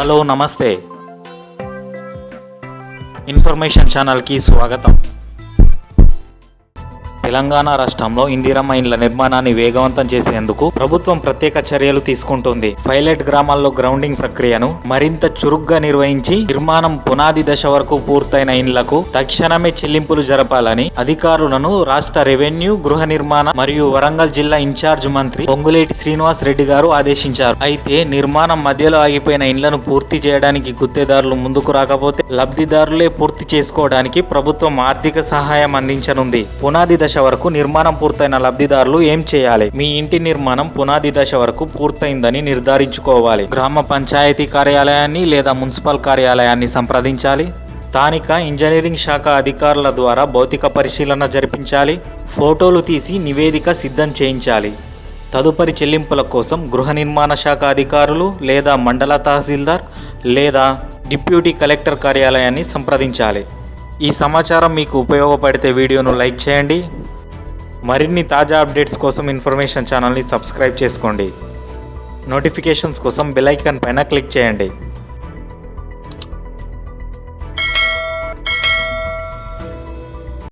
Hello నమస్తే. Information ఛానల్కి స్వాగతం. తెలంగాణ రాష్ట్రంలో ఇందిరమ్మ ఇండ్ల నిర్మాణాన్ని వేగవంతం చేసేందుకు ప్రభుత్వం ప్రత్యేక చర్యలు తీసుకుంటుంది. పైలట్ గ్రామాల్లో గ్రౌండింగ్ ప్రక్రియను మరింత చురుగ్గా నిర్వహించి నిర్మాణం పునాది దశ వరకు పూర్తయిన ఇండ్లకు తక్షణమే చెల్లింపులు జరపాలని అధికారులను రాష్ట్ర రెవెన్యూ గృహ నిర్మాణ మరియు వరంగల్ జిల్లా ఇన్ఛార్జ్ మంత్రి పొంగులేటి శ్రీనివాస్ రెడ్డి గారు ఆదేశించారు. అయితే నిర్మాణం మధ్యలో ఆగిపోయిన ఇండ్లను పూర్తి చేయడానికి గుత్తేదారులు ముందుకు రాకపోతే లబ్ధిదారులే పూర్తి చేసుకోవడానికి ప్రభుత్వం ఆర్థిక సహాయం అందించనుంది. పునాది దశ వరకు నిర్మాణం పూర్తయిన లబ్ధిదారులు ఏం చేయాలి? మీ ఇంటి నిర్మాణం పునాది దశ వరకు పూర్తయిందని నిర్ధారించుకోవాలి. గ్రామ పంచాయతీ కార్యాలయాన్ని లేదా మున్సిపల్ కార్యాలయాన్ని సంప్రదించాలి. స్థానిక ఇంజనీరింగ్ శాఖ అధికారుల ద్వారా భౌతిక పరిశీలన జరిపించాలి. ఫోటోలు తీసి నివేదిక సిద్ధం చేయించాలి. తదుపరి చెల్లింపుల కోసం గృహ నిర్మాణ శాఖ అధికారులు లేదా మండల తహసీల్దార్ లేదా డిప్యూటీ కలెక్టర్ కార్యాలయాన్ని సంప్రదించాలి. ఈ సమాచారం మీకు ఉపయోగపడితే వీడియోను లైక్ చేయండి. మరిన్ని తాజా అప్డేట్స్ కోసం ఇన్ఫర్మేషన్ ఛానల్ని సబ్స్క్రైబ్ చేసుకోండి. నోటిఫికేషన్స్ కోసం బెల్ ఐకాన్ పైన క్లిక్ చేయండి.